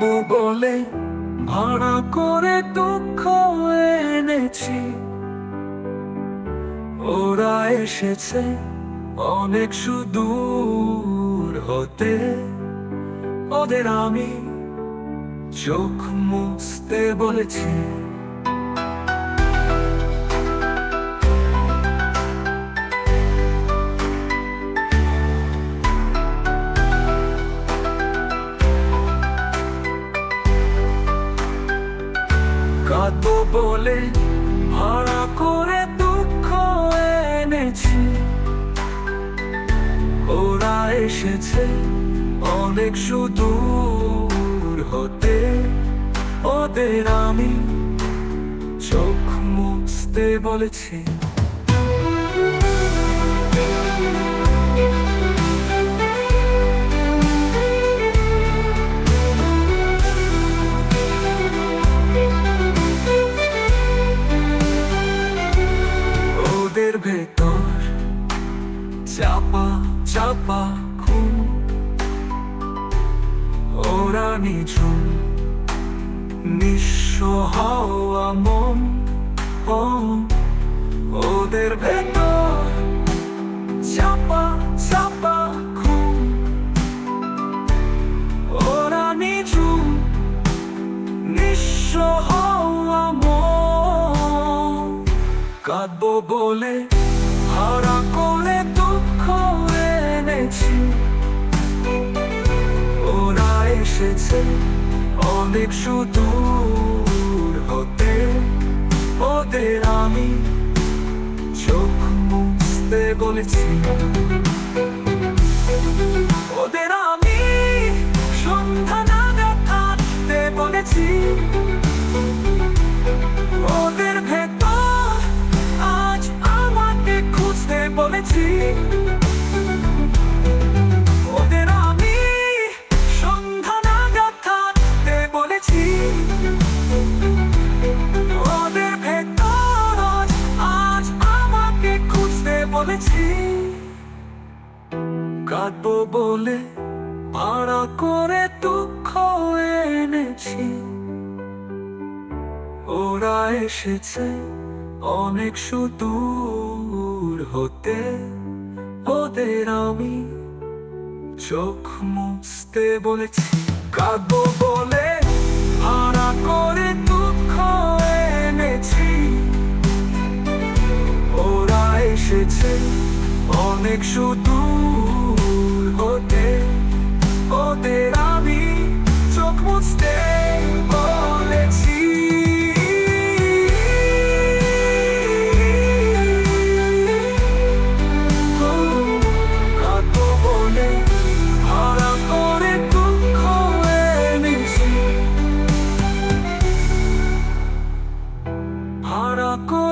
বলে ভাড়া করে দুঃখ এনেছি। ওরা এসেছে অনেক সুদূর হতে। ওদের আমি চোখ মুছতে বলেছি। বলে ভাড়া করে দুঃখ এনেছি। ওরা এসেছে অনেক সুদূর হতে। ওদের আমি চোখ মুছতে বলেছি। চাপা চাপা খুন। ওরা নিঝুম নিঃস্ব হওয়া মন। ও, ওদের ভেতর চাপা চাপা খুন। ওরা নিঝুম নিঃস্ব হওয়া বলে হারা করে দুঃখ এনেছি এসেছে অনেক হতে। ওদের আমি চোখ মুছতে বলেছি। ওদের কাঁদবো বলে ভাড়া করে দুঃখ এনেছি। ওরা এসেছে অনেক সুদূর হতে। ওদের আমি চোখ মুছতে বলেছি। কাঁদবো বলে ভাড়া করে দুঃখ এনেছি। ওরা এসেছে অনেক সুদূর ako